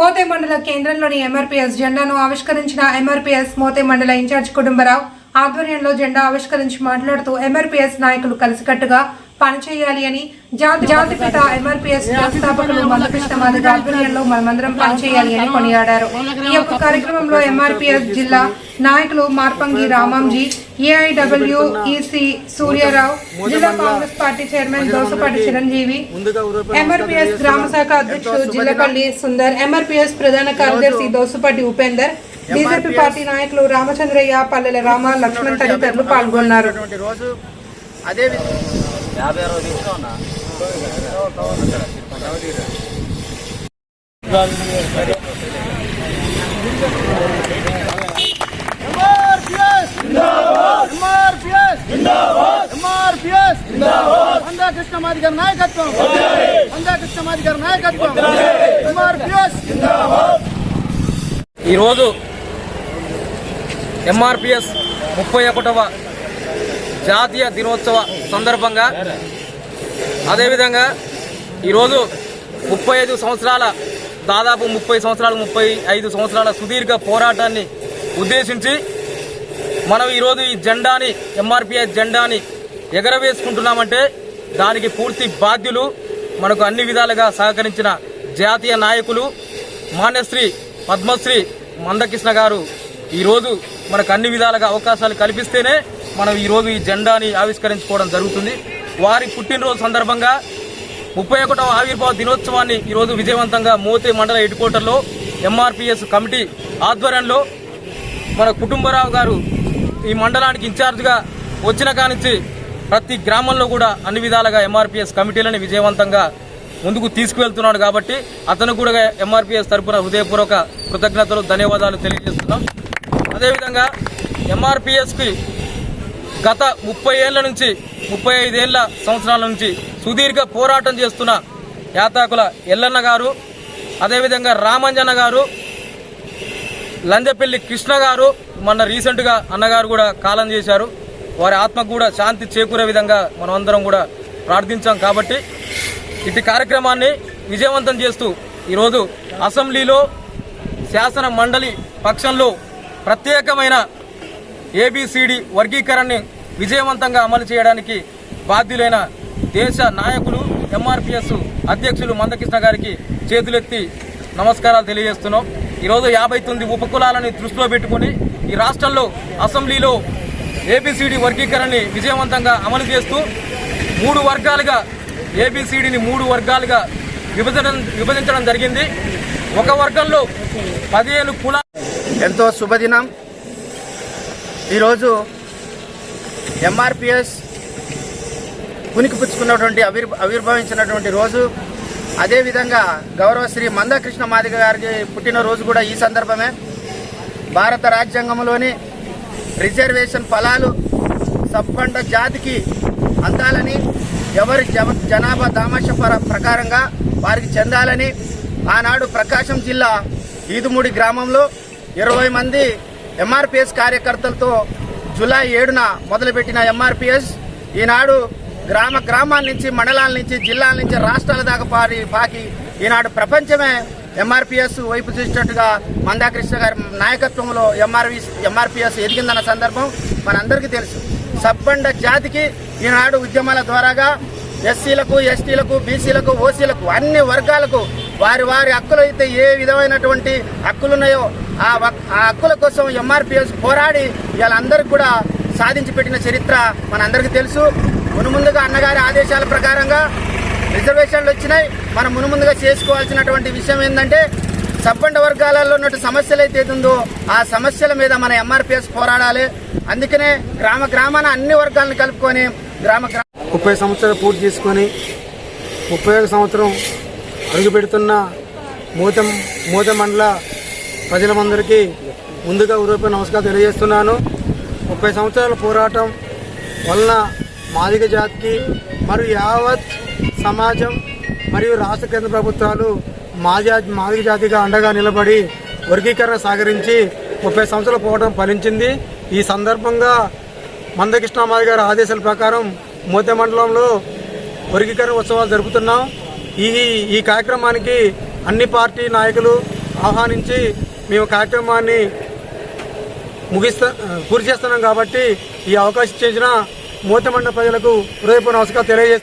మోతే మండల కేంద్రంలోని ఎంఆర్పీఎస్ జెండాను ఆవిష్కరించిన ఎంఆర్పీఎస్ మోతే మండల ఇన్ఛార్జ్ కుటుంబరావు ఆధ్వర్యంలో జెండా ఆవిష్కరించి మాట్లాడుతూ ఎంఆర్పీఎస్ నాయకులు కలిసికట్టుగా పనిచేయాలి అని జాతి జాతిపిత ఎంఆర్పీఎస్ వ్యవస్థాపకులు మందకృష్ణ మాదిగ ఆధ్వర్యంలో మనమందరం పనిచేయాలి అని కొనియాడారు. ఈ యొక్క కార్యక్రమంలో ఎంఆర్పీఎస్ జిల్లా నాయకులు మార్పంగి రామాంజీ ఏఐడబ్ల్యూ ఈసీ సూర్యారావు జిల్లా Congress party chairman Dosapati Chiranjeevi MRPS గ్రామ శాఖ అధ్యక్షుడు జిల్లపల్లి సుందర్ ఎంఆర్పీఎస్ ప్రధాన కార్యదర్శి దోసుపాటి ఉపేందర్ బీజేపీ పార్టీ నాయకులు రామచంద్రయ్య పల్లెల రామ లక్ష్మణ్ తదితరులు పాల్గొన్నారు. అదే గారి నాయకత్వం! గారి నాయకత్వం! ఈరోజు ఎంఆర్పిఎస్ ముప్పై ఒకటవ జాతీయ దినోత్సవ సందర్భంగా అదేవిధంగా ఈరోజు ముప్పై ఐదు సంవత్సరాల దాదాపు ముప్పై సంవత్సరాలు ముప్పై ఐదు సంవత్సరాల సుదీర్ఘ పోరాటాన్ని ఉద్దేశించి మనం ఈరోజు ఈ జెండాని ఎంఆర్పిఎస్ జెండాని ఎగరవేసుకుంటున్నామంటే దానికి పూర్తి బాధ్యులు మనకు అన్ని విధాలుగా సహకరించిన జాతీయ నాయకులు మాన్యశ్రీ పద్మశ్రీ మందకృష్ణ గారు. ఈరోజు మనకు అన్ని విధాలుగా అవకాశాలు కల్పిస్తేనే మనం ఈరోజు ఈ జెండాని ఆవిష్కరించుకోవడం జరుగుతుంది. వారి పుట్టినరోజు సందర్భంగా ముప్పై ఒకటవ ఆవిర్భావ దినోత్సవాన్ని ఈరోజు విజయవంతంగా మోతే మండల హెడ్ క్వార్టర్లో ఎంఆర్పిఎస్ కమిటీ ఆధ్వర్యంలో మన కుటుంబరావు గారు ఈ మండలానికి ఇన్ఛార్జ్గా వచ్చిన కానించి ప్రతి గ్రామంలో కూడా అన్ని విధాలుగా ఎంఆర్పిఎస్ కమిటీలను విజయవంతంగా ముందుకు తీసుకువెళ్తున్నాడు కాబట్టి అతను కూడా ఎంఆర్పిఎస్ తరపున హృదయపూర్వక కృతజ్ఞతలు ధన్యవాదాలు తెలియజేస్తున్నాం. అదేవిధంగా ఎంఆర్పిఎస్కి గత ముప్పై ఏళ్ళ నుంచి ముప్పై ఐదేళ్ళ సంవత్సరాల నుంచి సుదీర్ఘ పోరాటం చేస్తున్న యాతాకుల ఎల్లన్న గారు అదేవిధంగా రామంజన్న గారు లంజపల్లి కృష్ణ గారు మొన్న రీసెంట్గా అన్నగారు కూడా కాలం చేశారు. వారి ఆత్మకు కూడా శాంతి చేకూరే విధంగా మనం అందరం కూడా ప్రార్థించాం కాబట్టి ఇటు కార్యక్రమాన్ని విజయవంతం చేస్తూ ఈరోజు అసెంబ్లీలో శాసన మండలి పక్షంలో ప్రత్యేకమైన ఏబిసిడి వర్గీకరణని విజయవంతంగా అమలు చేయడానికి బాధ్యులైన దేశ నాయకులు ఎంఆర్పిఎస్ అధ్యక్షులు మందకృష్ణ గారికి చేతులెత్తి నమస్కారాలు తెలియజేస్తున్నాం. ఈరోజు యాభై తొమ్మిది ఉపకులాలని దృష్టిలో పెట్టుకుని ఈ రాష్ట్రంలో అసెంబ్లీలో ఏబిసిడి వర్గీకరణని విజయవంతంగా అమలు చేస్తూ మూడు వర్గాలుగా ఏబిసిడిని మూడు వర్గాలుగా విభజన విభజించడం జరిగింది. ఒక వర్గంలో పదిహేను కుల ఎంతో శుభదినం. ఈరోజు ఎంఆర్పిఎస్ పునికి పుచ్చుకున్నటువంటి అవిర్ ఆవిర్భవించినటువంటి రోజు. అదేవిధంగా గౌరవ శ్రీ మందకృష్ణ మాదిగ గారికి పుట్టినరోజు కూడా ఈ సందర్భమే. భారత రాజ్యాంగంలోని రిజర్వేషన్ ఫలాలు సబ్బండ జాతికి అందాలని ఎవరి జవ జనాభా దామాష పర- ప్రకారంగా వారికి చెందాలని ఆనాడు ప్రకాశం జిల్లా ఈదుమూడి గ్రామంలో ఇరవై మంది ఎంఆర్పిఎస్ కార్యకర్తలతో జూలై ఏడున మొదలుపెట్టిన ఎంఆర్పిఎస్ ఈనాడు గ్రామ గ్రామాల నుంచి మండలాల నుంచి జిల్లాల నుంచి రాష్ట్రాల దాకా పారి పాకి ఈనాడు ప్రపంచమే ఎంఆర్పిఎస్ వైపు చూసినట్టుగా మందాకృష్ణ గారి నాయకత్వంలో ఎంఆర్వి ఎంఆర్పిఎస్ ఎదిగిందన్న సందర్భం మనందరికీ తెలుసు. సబ్బండ జాతికి ఈనాడు ఉద్యమాల ద్వారాగా ఎస్సీలకు ఎస్టీలకు బీసీలకు ఓసీలకు అన్ని వర్గాలకు వారి వారి హక్కులు అయితే ఏ విధమైనటువంటి హక్కులున్నాయో ఆ ఆ హక్కుల కోసం ఎంఆర్పిఎస్ పోరాడి వీళ్ళందరికీ కూడా సాధించి పెట్టిన చరిత్ర మనందరికీ తెలుసు. మునుముందుగా అన్నగారి ఆదేశాల ప్రకారంగా రిజర్వేషన్లు వచ్చినాయి. మనం మునుముందుగా చేసుకోవాల్సినటువంటి విషయం ఏంటంటే సబ్బండ వర్గాలలో ఉన్నట్టు సమస్యలు అయితే ఉందో ఆ సమస్యల మీద మన ఎంఆర్పిఎస్ పోరాడాలి. అందుకనే గ్రామ గ్రామాన అన్ని వర్గాలను కలుపుకొని గ్రామ గ్రామ ముప్పై సంవత్సరాలు పూర్తి చేసుకొని ముప్పై ఒక సంవత్సరం అడుగుపెడుతున్న మూతం మూత మూత మండల ప్రజలందరికీ ముందుగా ఉదయపై నమస్కారం తెలియజేస్తున్నాను. ముప్పై సంవత్సరాల పోరాటం వలన మాదిగ జాతికి మరియు యావత్ సమాజం మరియు రాష్ట్ర కేంద్ర ప్రభుత్వాలు మాజా మాదిగ జాతిగా అండగా నిలబడి వర్గీకరణ సాగరించి ముప్పై సంవత్సరాల పోవడం ఫలించింది. ఈ సందర్భంగా మందకృష్ణమాది గారి ఆదేశాల ప్రకారం మోతే మండలంలో వర్గీకరణ ఉత్సవాలు జరుపుతున్నాం. ఈ ఈ కార్యక్రమానికి అన్ని పార్టీ నాయకులు ఆహ్వానించి మేము కార్యక్రమాన్ని ముగిస్తా పూర్తి చేస్తున్నాం కాబట్టి ఈ అవకాశం చేసిన మూతమండ ప్రజలకు హృదయపూర్ణ నమస్కారం తెలియజేస్తాం